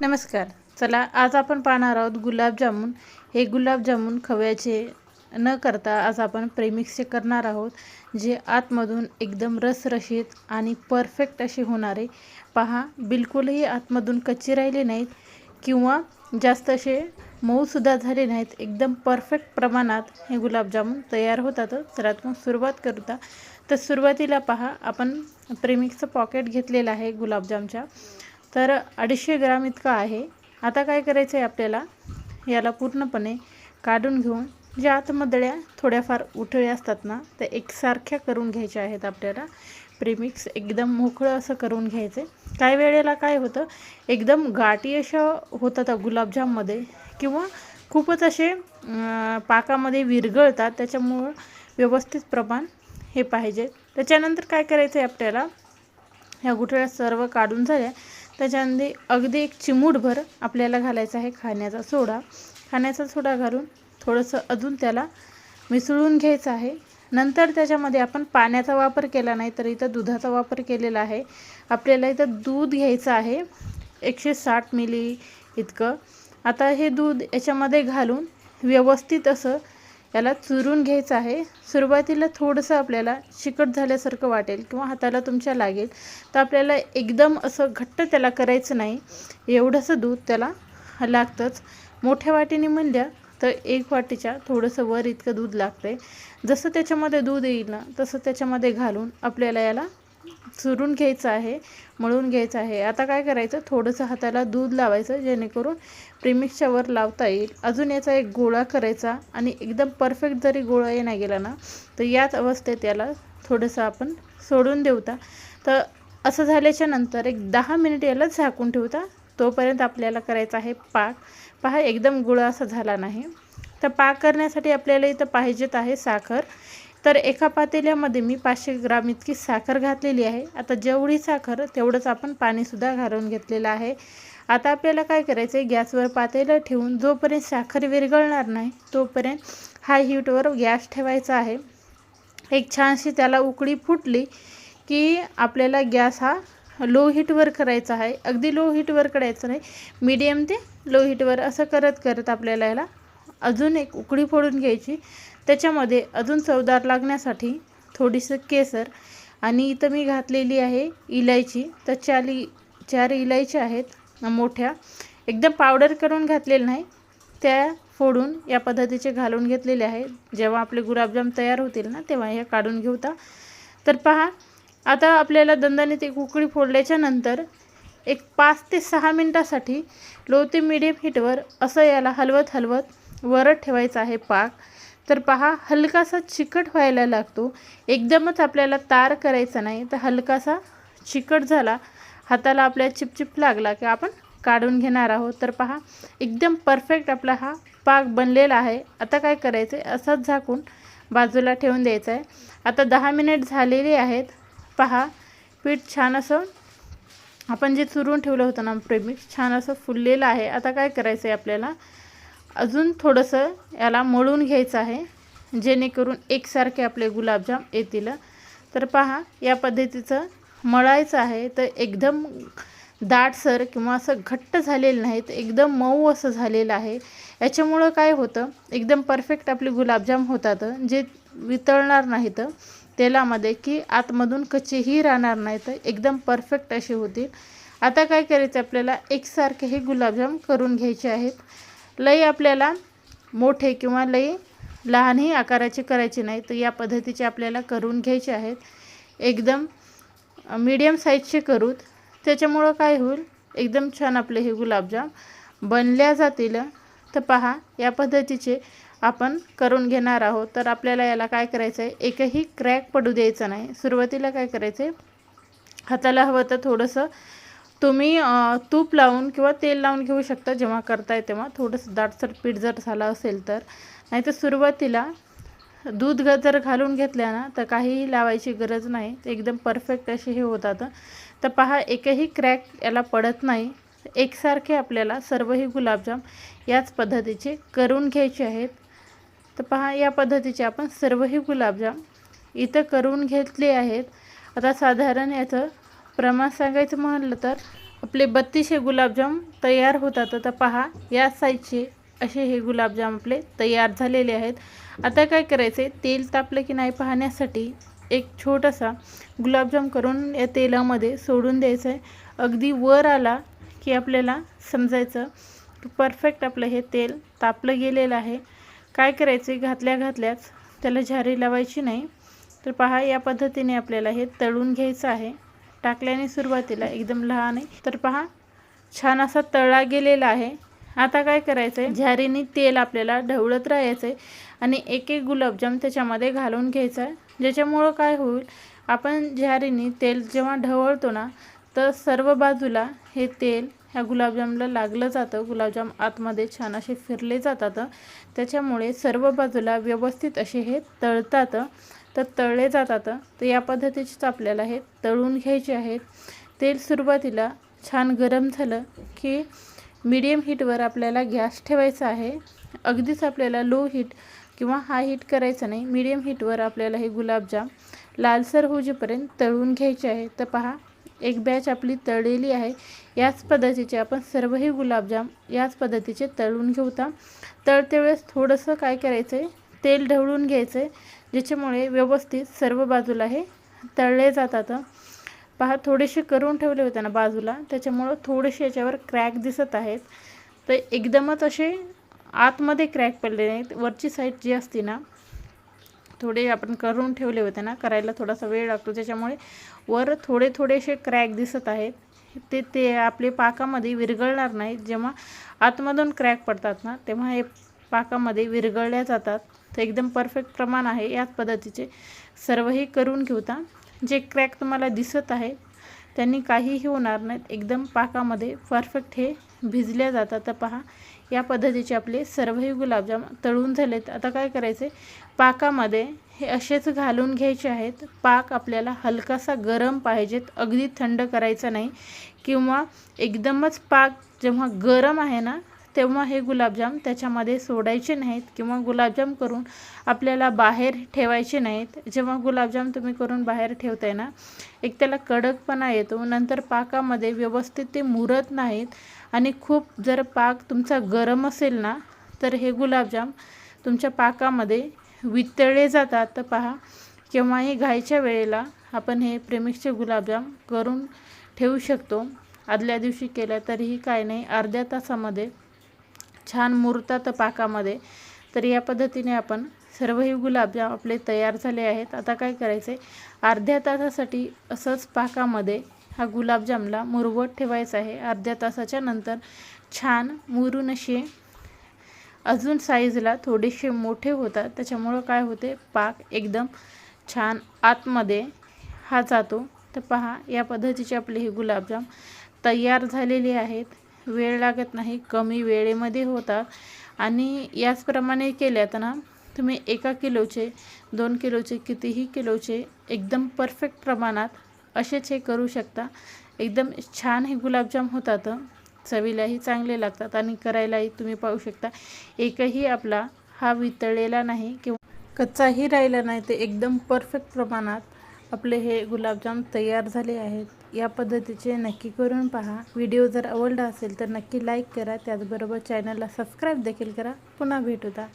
नमस्कार. चला आज आपण पाहणार आहोत गुलाबजामुन. हे गुलाबजामुन खव्याचे न करता आज आपण प्रेमिक्सचे करणार आहोत जे आतमधून एकदम रसरशीत आणि परफेक्ट असे होणारे. पहा बिलकुलही आतमधून कच्चे राहिले नाहीत किंवा जास्त असे मऊसुद्धा झाले नाहीत. एकदम परफेक्ट प्रमाणात हे गुलाबजामुन तयार होतात. तर आता सुरुवात करूता. तर सुरुवातीला पहा आपण प्रेमिक्सचं पॉकेट घेतलेलं आहे गुलाबजामच्या. तर अडीचशे ग्राम इतकं आहे. आता काय करायचं आहे आपल्याला? याला पूर्णपणे काढून घेऊन ज्या आतमधल्या थोड्याफार उठळ्या असतात ना त्या एकसारख्या करून घ्यायच्या आहेत आपल्याला. प्रेमिक्स एकदम मोकळं असं करून घ्यायचं आहे काही वेळेला काय होतं एकदम गाठी अशा होतात गुलाबजाममध्ये किंवा खूपच असे पाकामध्ये विरघळतात. त्याच्यामुळं व्यवस्थित प्रमाण हे पाहिजे. त्याच्यानंतर काय करायचं आहे आपल्याला? ह्या गुठळ्या सर्व काढून झाल्या. त्याच्यामध्ये अगदी एक चिमूटभर आपल्याला घालायचा आहे खाण्याचा सोडा. खाण्याचा सोडा घालून थोडंसं अजून त्याला मिसळून घ्यायचं आहे. नंतर त्याच्यामध्ये आपण पाण्याचा वापर केला नाही तर इथं दुधाचा वापर केलेला आहे. आपल्याला इथं दूध घ्यायचं आहे. एकशे साठ मिली इतकं. आता हे दूध याच्यामध्ये घालून व्यवस्थित असं याला चुरून घ्यायचं आहे. सुरुवातीला थोडंसं आपल्याला चिकट झाल्यासारखं वाटेल किंवा हाताला तुमच्या लागेल. तर आपल्याला एकदम असं घट्ट त्याला करायचं नाही. एवढंसं दूध त्याला लागतंच. मोठ्या वाटीने म्हणल्या तर एक वाटीच्या थोडंसं वर इतकं दूध लागतं आहे जसं त्याच्यामध्ये दूध येईल ना तसं त्याच्यामध्ये घालून आपल्याला याला चुरून घ्यायचं आहे मळून घ्यायचं आहे. आता काय करायचं? थोडंसं हाताला दूध लावायचं जेणेकरून प्रेमिक्सच्या वर लावता येईल. अजून याचा एक गोळा करायचा आणि एकदम परफेक्ट जरी गोळा येणार गेला ना तर याच अवस्थेत याला थोडंसं आपण सोडून देऊता तर असं झाल्याच्यानंतर एक दहा मिनिट याला झाकून ठेवता तोपर्यंत आपल्याला करायचा आहे पाक. पहा एकदम गुळा असा झाला नाही. तर पाक करण्यासाठी आपल्याला इथं पाहिजेत आहे साखर. तर एका पातेल्यामध्ये मी पाचशे ग्राम इतकी साखर घातलेली आहे. आता जेवढी साखर तेवढंच आपण पाणीसुद्धा घालून घेतलेलं आहे. आता आपल्याला काय करायचं आहे गॅसवर पातेलं ठेवून जोपर्यंत साखर विरघळणार नाही तोपर्यंत हाय हीटवर गॅस ठेवायचा आहे. एक छानशी त्याला उकळी फुटली की आपल्याला गॅस हा लो हीटवर करायचा आहे. अगदी लो हीटवर करायचं नाही मीडियम ते लो हीटवर असं करत करत आपल्याला याला अजून एक उकळी फोडून घ्यायची. त्याच्यामध्ये अजून चवदार लागण्यासाठी थोडीसं केसर आणि इथं मी घातलेली आहे इलायची. तर चार चार इलायची आहेत मोठ्या. एकदम पावडर करून घातलेलं नाही. त्या फोडून या पद्धतीचे घालून घेतलेले आहे. जेव्हा आपले गुलाबजाम तयार होतील ना तेव्हा हे काढून घेऊता तर पहा आता आपल्याला दंदाने ते उकळी फोडल्याच्या नंतर एक पाच ते सहा मिनटासाठी लो ते मिडियम हीटवर असं याला हलवत हलवत वरत ठेवायचं आहे पाक. तर पहा हलकासा चिकट व्हायला लागतो. एकदमच आपल्याला तार करायचा नाही तर हलकासा चिकट झाला हाताला आपल्या चिपचिप लागला की आपण काढून घेणार आहोत. तर पहा एकदम परफेक्ट आपला हा पाक बनलेला आहे. आता काय करायचं आहे असंच झाकून बाजूला ठेवून द्यायचं आहे आता दहा मिनिट झालेली आहेत. पहा पीठ छान असं आपण जे चुरून ठेवलं होतं ना प्रेमिक्स छान असं फुललेलं आहे. आता काय करायचं आहे आपल्याला? अजून थोडंसं याला मळून घ्यायचं आहे जेणेकरून एकसारखे आपले गुलाबजाम येतील. तर पहा या पद्धतीचं मळायचं आहे तर एकदम दाटसर किंवा असं घट्ट झालेलं नाही तर एकदम मऊ असं झालेलं आहे. याच्यामुळं काय होतं एकदम परफेक्ट आपले गुलाबजाम होतात जे वितळणार नाहीत तेलामध्ये की आतमधून कच्चेही राहणार नाहीत एकदम परफेक्ट असे होतील. आता काय करायचं आपल्याला एकसारखे हे गुलाबजाम करून घ्यायचे आहेत. लई आपल्याला मोठे किंवा लई लहानही आकाराचे करायचे नाही तर या पद्धतीचे आपल्याला करून घ्यायचे आहेत. एकदम मीडियम साईजचे करूत. त्याच्यामुळं काय होईल? एकदम छान आपले हे गुलाबजाम बनल्या जातील. तर पहा या पद्धतीचे आपण करून घेणार आहोत. तर आपल्याला याला काय करायचं आहे एकही क्रॅक पडू द्यायचं नाही. सुरुवातीला काय करायचं आहे हाताला हवं तर थोडंसं तुम्ही तूप लावून किंवा तेल लावून घेऊ शकता जेव्हा करताय तेव्हा. थोडंसं दाटसर पीठ जर झालं असेल तर. नाहीतर सुरुवातीला दूध ग जर घालून घेतल्या ना तर काहीही लावायची गरज नाही. एकदम परफेक्ट असे हे होतात. तर पहा एकही क्रॅक याला पडत नाही. एकसारखे आपल्याला सर्वही गुलाबजाम याच पद्धतीचे करून घ्यायचे आहेत. तर पहा या पद्धतीचे आपण सर्वही गुलाबजाम इथं करून घेतले आहेत. आता साधारण याचं प्रमाण सांगायचं म्हणलं तर आपले बत्तीसशे गुलाबजाम तयार होतात. तर पहा या साईजचे असे हे गुलाबजाम आपले तयार झालेले आहेत. आता काय करायचं आहे तेल तापलं की नाही पाहण्यासाठी एक छोटासा गुलाबजाम करून या तेलामध्ये सोडून द्यायचं आहे अगदी वर आला की आपल्याला समजायचं की परफेक्ट आपलं हे तेल तापलं गेलेलं आहे. काय करायचं आहे घातल्या घातल्याच त्याला झारी लावायची नाही. तर पहा या पद्धतीने आपल्याला हे तळून घ्यायचं आहे. टाकल्याने सुरुवातीला एकदम लहान आहे. तर पहा छान असा तळा गेलेला आहे. आता काय करायचं आहे झारीने तेल आपल्याला ढवळत राहायचं आहे आणि एक एक गुलाबजाम त्याच्यामध्ये घालून घ्यायचा. आहे ज्याच्यामुळं काय होईल आपण झारीने तेल जेव्हा ढवळतो ना तर सर्व बाजूला हे तेल ह्या गुलाबजामला लागलं जातं. गुलाबजाम आतमध्ये छान असे फिरले जातात. त्याच्यामुळे सर्व बाजूला व्यवस्थित असे हे तळतात. तर तळले जातात तर या पद्धतीचेच आपल्याला हे तळून घ्यायचे आहेत. तेल सुरुवातीला छान गरम झालं की मीडियम हीटवर आपल्याला गॅस ठेवायचा आहे. अगदीच आपल्याला लो हीट किंवा हाय हीट करायचं नाही. मीडियम हीटवर आपल्याला हे गुलाबजाम लालसर होजेपर्यंत तळून घ्यायचे आहे. तर पहा एक बॅच आपली तळलेली आहे. याच पद्धतीचे आपण सर्वही गुलाबजाम याच पद्धतीचे तळून घेऊता तळते वेळेस थोडंसं काय करायचं आहे तेल ढवळून घ्यायचं आहे ज्याच्यामुळे व्यवस्थित सर्व बाजूला हे तळले जातात. पहा थोडेसे करून ठेवले होते ना बाजूला त्याच्यामुळं थोडेसे याच्यावर क्रॅक दिसत आहेत. तर एकदमच असे आतमध्ये क्रॅक पडले नाहीत. वरची साईड जी असते ना थोडे आपण करून ठेवले होते ना करायला थोडासा वेळ लागतो. त्याच्यामुळे वर थोडे थोडेसे क्रॅक दिसत आहेत. ते ते आपले पाकामध्ये विरघळणार नाहीत. जेव्हा आतमधून क्रॅक पडतात ना तेव्हा हे पाकामध्ये विरघळल्या जातात. तर एकदम परफेक्ट प्रमाण आहे याच पद्धतीचे. सर्वही करून घेऊता जे क्रॅक तुम्हाला दिसत आहे त्यांनी काहीही होणार नाहीत एकदम पाकामध्ये परफेक्ट हे भिजल्या जातात. तर पहा या पद्धतीचे आपले सर्वही गुलाबजाम तळून झालेत. आता काय करायचे पाकामध्ये हे असेच घालून घ्यायचे आहेत. पाक आपल्याला हलकासा गरम पाहिजेत. अगदी थंड करायचा नाही. किंवा एकदमच पाक जेव्हा गरम आहे ना तेव्हा हे गुलाबजाम त्याच्यामध्ये सोडायचे नाहीत किंवा गुलाबजाम करून आपल्याला बाहेर ठेवायचे नाहीत. जेव्हा गुलाबजाम तुम्ही करून बाहेर ठेवताय ना एक त्याला कडकपणा येतो नंतर पाकामध्ये व्यवस्थित ते मुरत नाहीत आणि खूप जर पाक तुमचा गरम असेल ना तर हे गुलाबजाम तुमच्या पाकामध्ये वितळले जातात. तर पहा केव्हाही घायच्या वेळेला आपण हे प्रेमिक्सचे गुलाबजाम करून ठेवू शकतो. आदल्या दिवशी केलं तरीही काय नाही अर्ध्या तासामध्ये छान मुरतात पाकामध्ये. तर या पद्धतीने आपण सर्वही गुलाबजाम आपले तयार झाले आहेत आता काय करायचं आहे अर्ध्या तासासाठी असंच पाकामध्ये हा गुलाबजामला मुरवत ठेवायचा आहे. अर्ध्या तासाच्या नंतर छान मुरून असे अजून साईजला थोडेसे मोठे होतात. त्याच्यामुळं काय होते? पाक एकदम छान आतमध्ये हा जातो. तर पहा या पद्धतीचे आपले हे गुलाबजाम तयार झालेले आहेत. वेळ लागत नाही कमी वेळेमध्ये होतात आणि याचप्रमाणे केल्यात ना तुम्ही एका किलोचे दोन किलोचे कितीही किलोचे एकदम परफेक्ट प्रमाणात असेच हे करू शकता. एकदम छान हे गुलाबजाम होतात. चवीलाही चांगले लागतात आणि करायलाही तुम्ही पाहू शकता. एकही आपला हा वितळलेला नाही किंवा कच्चाही राहिला नाही ते एकदम परफेक्ट प्रमाणात आपले हे गुलाबजाम तयार झाले आहेत. या पद्धतीचे नक्की करून पहा. व्हिडिओ जर आवडला असेल तर नक्की लाईक करा. त्याचबरोबर चॅनलला सबस्क्राईब देखील करा. पुन्हा भेटूदा